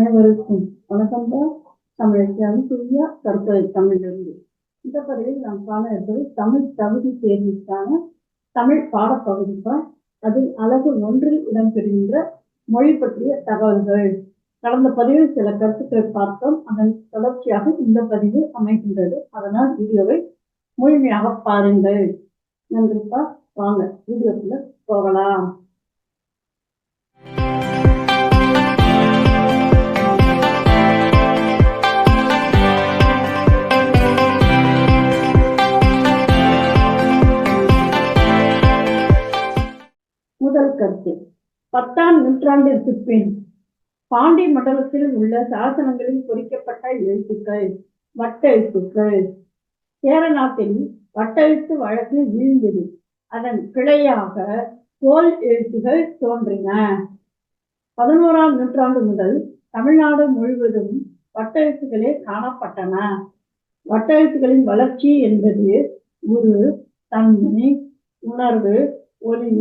அனைவருக்கும் வணக்கம் தான். தமிழருக்கு அனுசூயா தமிழிலிருந்து. இந்த பதிவில் நாம் காண இருப்பது தமிழ் தகுதி தேர்விற்கான தமிழ் பாடப்பகுதிப்பால் அதில் அழகு ஒன்றில் இடம்பெறுகின்ற மொழி பற்றிய தகவல்கள். கடந்த பதிவில் சில கருத்துக்களை பார்த்தோம். அதன் தொடர்ச்சியாக இந்த பதிவு அமைகின்றது. அதனால் வீடியோவை முழுமையாக பாருங்கள். நன்றிப்பா வாங்க வீடியோக்குள்ள போகலாம். காலத்தில் பத்தாம் நூற்றாண்டிற்கு பின் பாண்டி மண்டலத்தில் உள்ள சாசனங்களில் பொறிக்கப்பட்ட எழுத்துக்கள் வட்டெழுத்துக்கள். சேர வட்டெழுத்து வழக்கு வீழ்ந்தது. அதன் கிளையாக கோல் எழுத்துகள் தோன்றின. பதினோராம் நூற்றாண்டு முதல் தமிழ்நாடு முழுவதும் வட்டெழுத்துகளே காணப்பட்டன. வட்டெழுத்துகளின் வளர்ச்சி என்பது ஒரு தன்மை உணர்வு ஒளி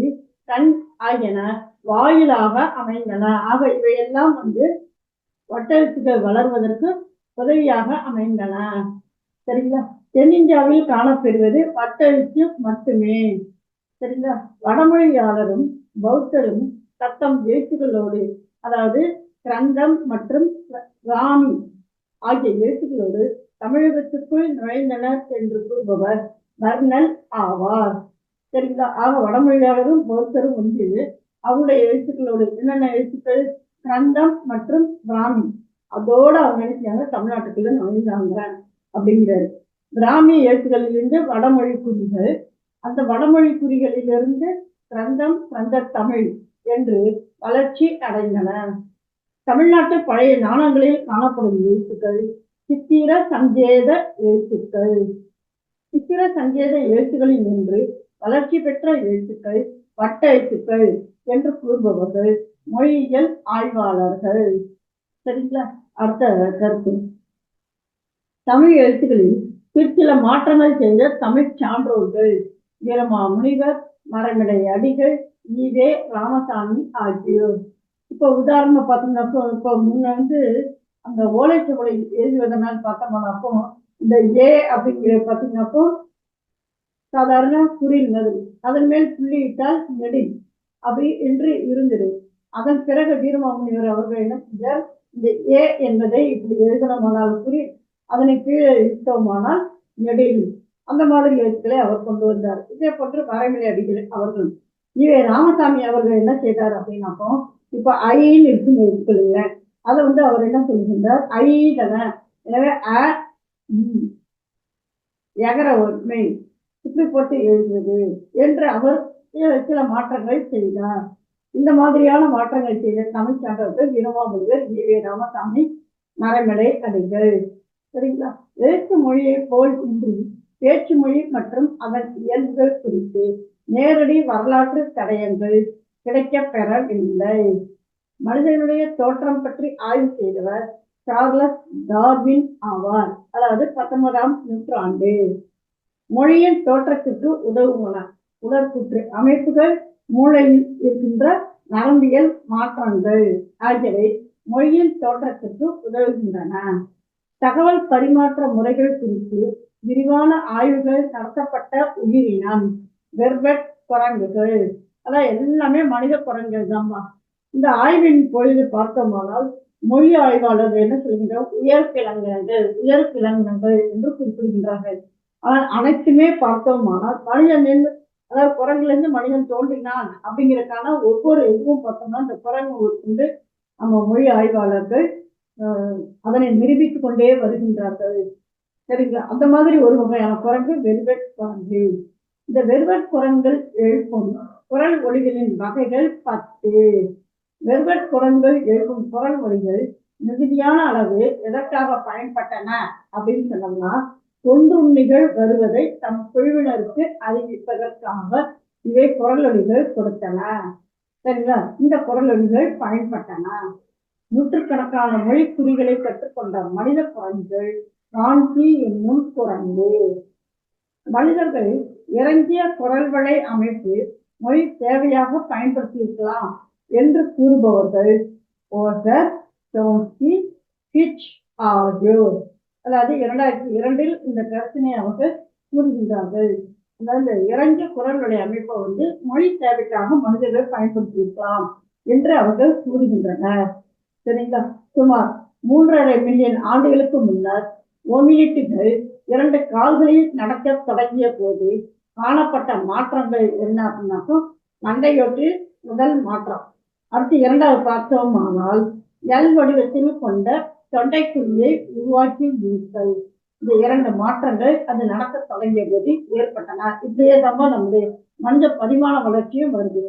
கண் ஆகியன வாயிலாக அமைந்தன. ஆக இவையெல்லாம் வந்து வட்டெழுத்துக்கள் வளர்வதற்கு உதவியாக அமைந்தன. சரிங்களா? தென்னிந்தியாவில் காணப்பெறுவது வட்டெழுத்து மட்டுமே. சரிங்களா? வடமொழியாளரும் பௌத்தரும் தத்தம் எழுத்துக்களோடு அதாவது கிரந்தம் மற்றும் ராமி ஆகிய எழுத்துக்களோடு தமிழகத்துக்குள் நுழைந்தனர் என்று கூறுபவர் வர்ணல் ஆவார். சரிங்களா? ஆக வடமொழியாளரும் பௌத்தரும் வந்து அவங்களுடைய எழுத்துக்களோடு என்னென்ன எழுத்துக்கள்? கிரந்தம் மற்றும் பிராமி. அதோட அவங்க நினைச்சாங்க தமிழ்நாட்டுக்குள்ள நுழைந்தாங்க அப்படிங்கிறாரு. பிராமி எழுத்துக்களிலிருந்து வடமொழி குறிகள். அந்த வடமொழி குறிகளிலிருந்து கிரந்தம் கிரந்த தமிழ் என்று வளர்ச்சி அடைந்தன. தமிழ்நாட்டு பழைய நாணங்களில் காணப்படும் எழுத்துக்கள் சித்திர சங்கேத எழுத்துக்கள். சித்திர சங்கேத எழுத்துக்களில் நின்று வளர்ச்சி பெற்ற எழுத்துக்கள் வட்ட எழுத்துக்கள் என்று கூறுபவர்கள் மொழியியல் ஆய்வாளர்கள். சரிங்களா? அடுத்த கருத்து. தமிழ் எழுத்துக்களில் சிற்சில மாற்றங்கள் செய்த தமிழ் சான்றோர்கள் வீரமா முனிவர் மரமிடை அடிகள் ஈவே ராமசாமி ஆகியோர். இப்போ உதாரணம் பார்த்தீங்கன்னா இப்போ முன்ன வந்து அந்த ஓலைச்சுவடை எழுதுவதனால் பார்த்தோம்னாக்கோ இந்த ஏ அப்படிங்கிற பார்த்தீங்கன்னாப்போ சாதாரண குறில் மாதிரி அதன் மேல் புள்ளியிட்டால் நெடில். அப்படி என்று இருந்தது. அதன் பிறகு வீரமாமுனிவர் அவர்கள் என்ன செஞ்சார் இந்த ஏ என்பதை இப்படி எழுதணுமானால் குறி அதனை கீழே இழுத்தோமானால் நெடில். அந்த மாதிரி எழுத்துக்களை அவர் கொண்டு வந்தார். இதே போன்று மறைமலை அடிகள் அவர்கள். இவை ராமசாமி அவர்கள் என்ன செய்தார் அப்படின்னாக்கோ இப்ப ஐன்னு இருக்கும் எழுத்துக்கள் இல்லை அதை வந்து அவர் என்ன சொல்கின்றார் ஐ தானே. எனவே அ ம், எகர ஒருமை இப்படி போட்டு எழுதுவது என்று அவர் சில- மாற்றங்கள் மாற்றங்களை செய்தார். இந்த மாதிரியான மாற்றங்கள் செய்த தமிழ் சங்கர்கள் வீரமாமுனிவர் ஈவே ராமசாமி மறைமலை அடிகள். சரிங்களா? எழுத்து மொழியை போல் இன்றி பேச்சு மொழி மற்றும் அதன் இயல்புகள் குறித்து நேரடி வரலாற்று தடயங்கள் கிடைக்கப் பெறவில்லை மனிதனுடைய தோற்றம் பற்றி ஆய்வு செய்தவர் சார்லஸ் டார்வின் ஆவார். அதாவது பத்தொன்பதாம் நூற்றாண்டு. மொழியின் தோற்றத்திற்கு உதவுவன. உடற்புற்று அமைப்புகள் மூளையில் இருக்கின்ற நரம்பியல் மாற்றங்கள் ஆகியவை மொழியின் தோற்றத்திற்கு உதவுகின்றன. தகவல் பரிமாற்ற முறைகள் குறித்து விரிவான ஆய்வுகள் நடத்தப்பட்ட உயிரினம் வெர்பெட் குரங்குகள். அதான் எல்லாமே மனித குரங்குகள் தான்மா. இந்த ஆய்வின் பொழுது பார்த்தோமானால் மொழி ஆய்வாளர்கள் என்ன கிளங்குகள் உயர் கிளங்குங்கள் என்று குறிப்பிடுகின்றார்கள். ஆனால் அனைத்துமே பார்த்தோமானால் மனிதனின் அதாவது குரங்குல இருந்து மனிதன் தோன்றினான் அப்படிங்கிறதுக்கான ஒவ்வொரு இதுவும் பார்த்தோம்னா இந்த குரங்கு வந்து நம்ம மொழி ஆய்வாளர்கள் அதனை நிரூபித்து கொண்டே வருகின்றார்கள். சரிங்களா? அந்த மாதிரி ஒரு வகையான குரங்கு வெல்வெட் குரங்கு. இந்த வெல்வெட் குரங்குகள் எழுப்பும் குரல் ஒளிகளின் வகைகள் பத்து. வெல்வெட் குரங்குகள் எழுப்பும் குரல் ஒளிகள் மிகுதியான அளவு எதற்காக பயன்பட்டன அப்படின்னு சொன்னோம்னா தொன்றுண்ணிகள் வருவதை தம் குழுவினருக்கு அறிவிப்பதற்காக இவை குரலொலிகள் கொடுத்தன. சரிங்களா? இந்த குரலொலிகள் பயன்பட்டன. நூற்றுக்கணக்கான மொழி குறிகளை கற்றுக்கொண்ட மனித குரங்குகள் ரான்கி என்னும் குரங்கு. மனிதர்கள் இறங்கிய குரல்வளை அமைப்பு மொழி தேவையாக பயன்படுத்தியிருக்கலாம் என்று கூறுபவர்கள். ஓசர் சோம்ஸ்கி ஹிச் ஆகியோர் அதாவது இரண்டாயிரத்தி இரண்டில் இந்த கருத்தினை அவர்கள் கூறுகின்றார்கள். அதாவது இந்த இறங்கிய குரல்களுடைய அமைப்பை வந்து மொழி தேவைக்காக மனிதர்கள் பயன்படுத்தியிருக்கலாம் என்று அவர்கள் கூறுகின்றனர். சரிங்களா? சுமார் மூன்றரை மில்லியன் ஆண்டுகளுக்கு முன்னர் ஒமிலிட்டுகள் இரண்டு கால்களில் நடக்க தொடங்கிய போது காணப்பட்ட மாற்றங்கள் என்ன அப்படின்னாக்கும் மண்டையொட்டு முதல் மாற்றம். அடுத்து இரண்டாவது பார்த்தோமானால் எல் வடிவத்தில் கொண்ட தொண்டைக்குழியை உருவாக்கி வீழ்த்தல் இந்த இரண்டு மாற்றங்கள் அது நடக்க தொடங்கிய போது ஏற்பட்டன. இப்படியே தான் நம்முடைய மனித பரிமாண வளர்ச்சியும் வருது.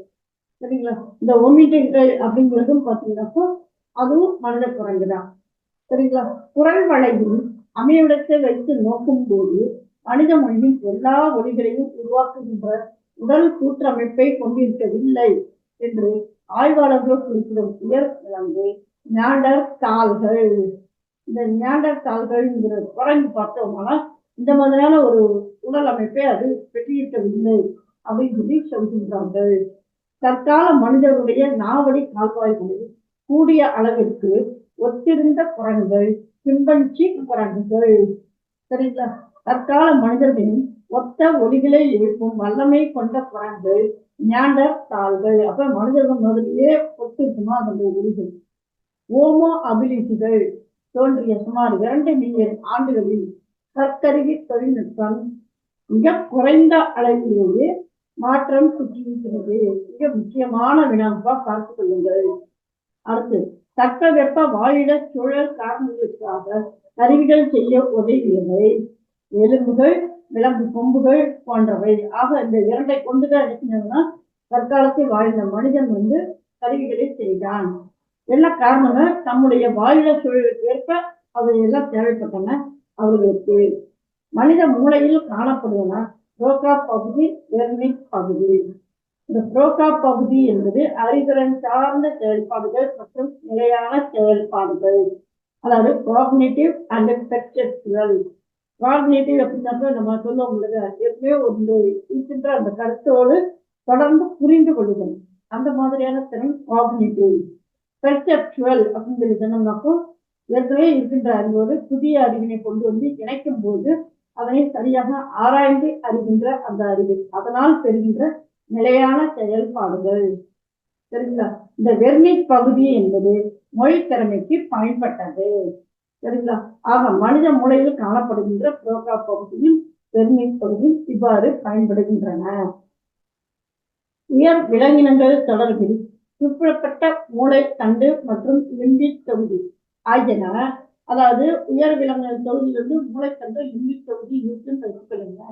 சரிங்களா? இந்த ஒமிட்டுகள் அப்படிங்கிறதும் பார்த்தீங்கன்னாக்கோ அதுவும் மனித குரங்கு தான் சரிங்களா? குரல் வளைவில் அமைவிடத்தை வைத்து நோக்கும் போது மனித மொழியின் எல்லா ஒலிகளையும் உருவாக்குகின்ற உடல் கூற்றமைப்பை கொண்டிருக்கவில்லை என்று ஆய்வாளர்கள் குறிப்பிடும் உயர் விலங்கு ஞாண்டர்தாள்கள் இந்த ஞாண்டர் குரங்கு பார்த்தோம்னா இந்த மாதிரியான ஒரு உடல் அமைப்பை அது பெற்றிருக்கவில்லை அப்படின்னு சொல்லி சொல்கின்றார்கள். தற்கால மனிதருடைய நாவடி கால்வாய்களில் கூடிய அளவிற்கு ஒத்திருந்த குரங்குகள் பின்பற்றி குரங்குகள். சரிங்களா? தற்கால மனிதர்களின் ஒத்த ஒளிகளை எழுப்பும் வல்லமை கொண்ட குரங்குகள் ஞாண்டர் தாள்கள். அப்ப மனிதர்கள் மாதிரியே ஒத்திருக்குமா அந்த ஒலிகள்? ஓமோ அபிலிட்டிகள் தோன்றிய சுமார் இரண்டு மில்லியன் ஆண்டுகளில் கற்கருவி தொழில்நுட்பம் மிக குறைந்த அளவிலேயே மாற்றம் சுற்றியிருக்கிறது. மிக முக்கியமான வினாவாக பார்த்துக் கொள்ளுங்கள். அடுத்து தட்பவெப்ப வாழிட சூழல் காரணங்களுக்காக கருவிகள் செய்ய உதவியவை. எலும்புகள் விலங்கு கொம்புகள் போன்றவை. ஆக இந்த இரண்டை கொண்டுதான் எடுக்கணும்னா தற்காலத்தில் வாழ்ந்த மனிதன் வந்து கருவிகளை செய்தான். எல்லா காரணங்கள் தம்முடைய வாழிட சூழலுக்கு ஏற்ப அவையெல்லாம் தேவைப்பட்டன. அவர்களுக்கு மனித மூளையில் காணப்படுவன புரோகா பகுதி வெர்னிக் பகுதி. இந்த புரோகா பகுதி என்பது அறிதிறன் சார்ந்த செயல்பாடுகள் மற்றும் நிலையான செயல்பாடுகள். அதாவது காக்னேட்டிவ் அண்ட் பெர்செப்சுவல் காக்னேட்டிவ் அப்படின்னாக்க நம்ம சொல்ல முடியுது. எப்பவுமே ஒரு இருக்கின்ற அந்த கருத்தோடு தொடர்ந்து புரிந்து கொள்ளுதல். அந்த மாதிரியான திறன் காக்னேட்டிவ் பெர்செப்சுவல் அப்படின்னு சொல்லி ஏற்கனவே இருக்கின்ற அறிவோடு புதிய அறிவினை கொண்டு வந்து இணைக்கும் போது அதனை சரியாக ஆராய்ந்து அறிகின்ற அந்த அறிவு. அதனால் பெறுகின்ற நிலையான செயல்பாடுகள். சரிங்களா? இந்த வெர்மி பகுதி என்பது மொழி திறமைக்கு பயன்பட்டது. சரிங்களா? ஆக மனித மூளையில் காணப்படுகின்ற புரோகா பகுதியும் வெர்னிக் பகுதியும் இவ்வாறு பயன்படுகின்றன. உயர் விலங்கினங்கள் தொடர்பில் குறிப்பிடப்பட்ட மூளை தண்டு மற்றும் லிம்பி தொகுதி ஆகியன அதாவது உயர் விலங்குகள் தொகுதியிலிருந்து மூளைத்தண்டு லிம்பி தொகுதி இருக்குன்னு வச்சுக்கொள்ளுங்க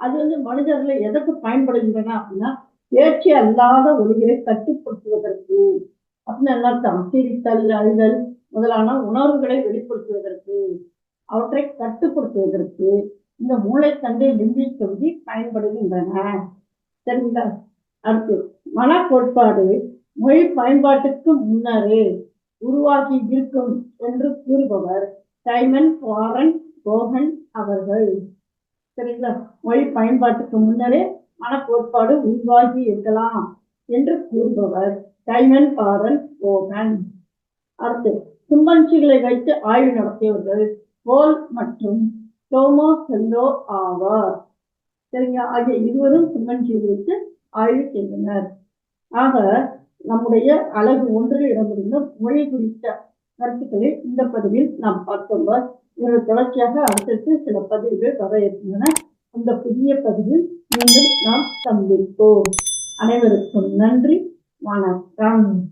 அது வந்து மனிதர்களை எதற்கு பயன்படுகின்றன அப்படின்னா ஏற்றி அல்லாத ஒளிகளை கட்டுப்படுத்துவதற்கு அப்படின்னு என்ன அர்த்தம். சிரித்தல் அழுதல் முதலான உணர்வுகளை வெளிப்படுத்துவதற்கு அவற்றை கட்டுப்படுத்துவதற்கு இந்த மூளைத்தண்டு லிம்பி தொகுதி பயன்படுகின்றன. சரிங்களா? அடுத்து மன கோட்பாடு மொழி பயன்பாட்டுக்கு முன்னரே உருவாகி இருக்கும் என்று கூறுபவர் டைமன் வாரன் கோகன் அவர்கள். சரிங்களா மொழி பயன்பாட்டுக்கு முன்னரே மனக்கோட்பாடு உருவாகி இருக்கலாம் என்று கூறுபவர் டைமன் பாரன் கோகன் அடுத்து சும்பன்சிகளை வைத்து ஆய்வு நடத்தியவர்கள் போல் மற்றும் டோமோ செல்லோ ஆவார். சரிங்களா? ஆகிய இருவரும் சும்பன்சிகளை வைத்து ஆய்வு செய்தனர். ஆக நம்முடைய அழகு ஒன்றில் இடம்பெறுந்த மொழி குறித்த கருத்துக்களை இந்த பதிவில் நாம் பார்த்தோம். இதன் தொடர்ச்சியாக அடுத்தடுத்து சில பதிவுகள் வர இருக்கின்றன. அந்த புதிய பதிவில் மீண்டும் நாம் சந்திப்போம். அனைவருக்கும் நன்றி. வணக்கம்.